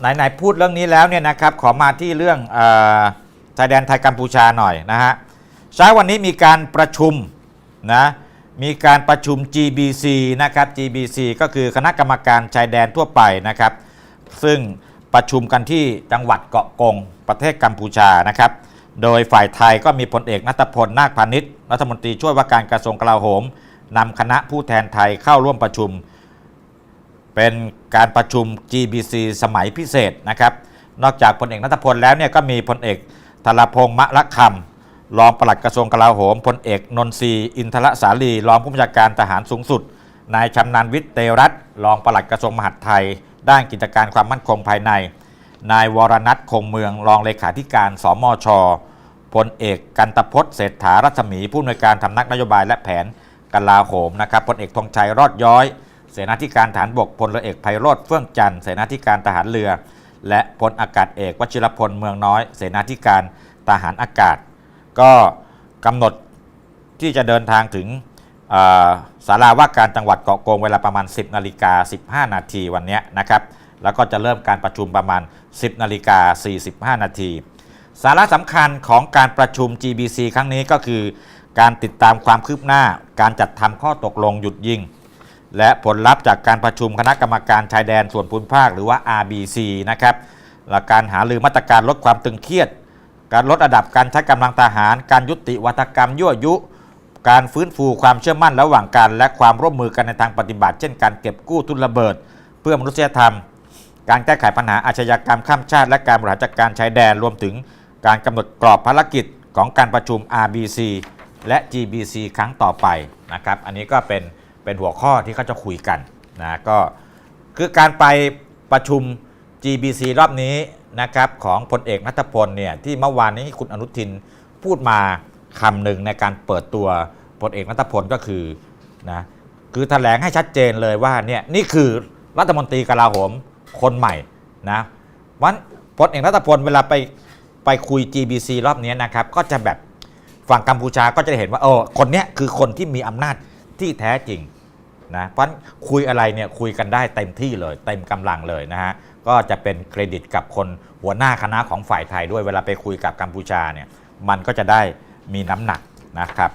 ไหนๆพูดเรื่องนี้แล้วเนี่ยนะครับขอมาที่เรื่องชายแดนไทยกัมพูชาหน่อยนะฮะเช้าวันนี้มีการประชุมนะมีการประชุม GBC นะครับ GBC ก็คือคณะกรรมการชายแดนทั่วไปนะครับ ซึ่งประชุมกันที่จังหวัดเกาะกงประเทศกัมพูชานะครับ โดยฝ่ายไทยก็มีพลเอกนัทพลนาคพาณิชย์รัฐมนตรีช่วยว่าการกระทรวงกลาโหมนำคณะผู้แทนไทยเข้าร่วมประชุม เป็นการประชุม GBC สมัยพิเศษนะครับ นอกจากพลเอกนัทพลแล้วเนี่ยก็มีพลเอกธารพงษ์มะละคำรองปลัดกระทรวงกลาโหมพลเอกนนทรีอินทรสาลีรองผู้บัญชาการทหารสูงสุดนายชำนาญวิทย์เตรัตน์รองปลัดกระทรวงมหาดไทย ด้านกิจการความมั่นคงภายใน นายวรนัทคงเมืองรองเลขาธิการสมชพลเอกกันตพจน์เศรษฐารัศมีผู้อำนวยการทำนักนโยบายและแผนกลาโหมนะครับพลเอกธงชัยรอดย้อย เสนาธิการฐานบกพลเรือเอกไพโรธเฟื่องจันทร์เสนาธิการทหารเรือ และพลอากาศเอกวชิรพลเมืองน้อย เสนาธิการทหารอากาศ ก็กำหนดที่จะเดินทางถึงศาลาว่าการจังหวัดเกาะกงเวลาประมาณ 10นาฬิกา15 นาทีวันนี้นะครับ แล้วก็จะเริ่มการประชุมประมาณ 10นาฬิกา45 นาที สาระสำคัญของการประชุม GBC ครั้งนี้ก็คือ การติดตามความคืบหน้า การจัดทำข้อตกลงหยุดยิง และผลลัพธ์จากการประชุมคณะกรรมการชายแดนส่วนภูมิภาคหรือว่า RBC นะครับและการหารือมาตรการลดความตึงเครียด การลดระดับการใช้กำลังทหาร การยุติวัฒกรรมยั่วยุ การฟื้นฟูความเชื่อมั่นระหว่างกันและความร่วมมือกันในทางปฏิบัติ เช่นการเก็บกู้ทุนระเบิด เพื่อมนุษยธรรม การแก้ไขปัญหาอาชญากรรมข้ามชาติ และการบริหารจัดการชายแดนรวมถึง การกำหนดกรอบภารกิจของการประชุม RBC และ GBC ครั้งต่อไปนะครับ อันนี้ก็เป็น เป็นหัวข้อที่เขาจะคุยกันนะก็คือการไปประชุม GBC รอบนี้นะครับของพลเอกนัทพลเนี่ยที่เมื่อวานนี้คุณอนุทินพูดมาคำหนึ่งในการเปิดตัวพลเอกนัทพลก็คือนะคือแถลงให้ชัดเจนเลยว่าเนี่ยนี่คือรัฐมนตรีกลาโหมคนใหม่นะวันพลเอกนัทพลเวลาไปไปคุย GBC รอบนี้นะครับก็จะแบบฝั่งกัมพูชาก็จะเห็นว่าโอ้คนเนี้ยคือคนที่มีอำนาจที่แท้จริง นะเพราะฉะนั้นคุยอะไรเนี่ยคุยกันได้เต็มที่เลย เต็มกำลังเลยนะฮะก็จะเป็นเครดิตกับคนหัวหน้าคณะของฝ่ายไทยด้วยเวลาไปคุยกับกัมพูชาเนี่ยมันก็จะได้มีน้ำหนักนะครับ